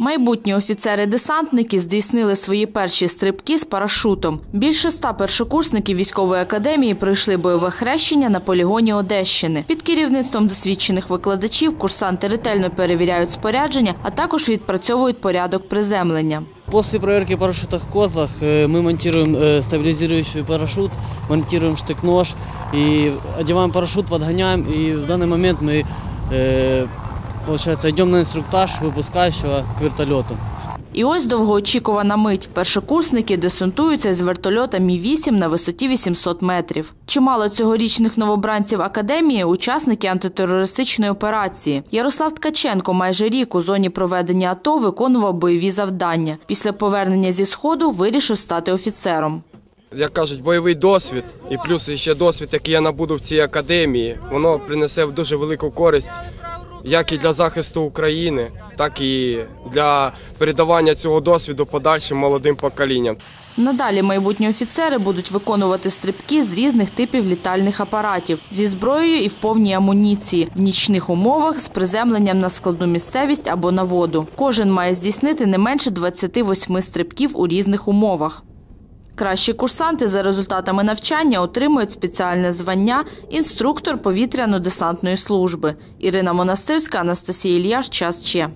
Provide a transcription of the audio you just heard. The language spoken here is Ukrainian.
Майбутні офіцери-десантники здійснили свої перші стрибки з парашутом. Більше ста першокурсників військової академії пройшли бойове хрещення на полігоні Одещини. Під керівництвом досвідчених викладачів курсанти ретельно перевіряють спорядження, а також відпрацьовують порядок приземлення. После проверки парашюта в козлах э, мы монтируем э, стабилизирующий парашют, монтируем штык-нож и одеваем парашют, подгоняем. И в данный момент мы, получается, идем на инструктаж выпускающего к вертолету. І ось довгоочікувана мить. Першокурсники десантуються з вертольота Мі-8 на висоті 800 метрів. Чимало цьогорічних новобранців академії – учасники антитерористичної операції. Ярослав Ткаченко майже рік у зоні проведення АТО виконував бойові завдання. Після повернення зі Сходу вирішив стати офіцером. як кажуть, бойовий досвід і плюс ще досвід, який я набуду в цій академії, воно принесе дуже велику користь як і для захисту України, так і для передавання цього досвіду подальшим молодим поколінням. Надалі майбутні офіцери будуть виконувати стрибки з різних типів літальних апаратів зі зброєю і в повній амуніції в нічних умовах з приземленням на складну місцевість або на воду. Кожен має здійснити не менше 28 стрибків у різних умовах. Кращі курсанти за результатами навчання отримують спеціальне звання інструктор повітряно-десантної служби. Ірина Монастирська, Анастасія Ільяш, час Че.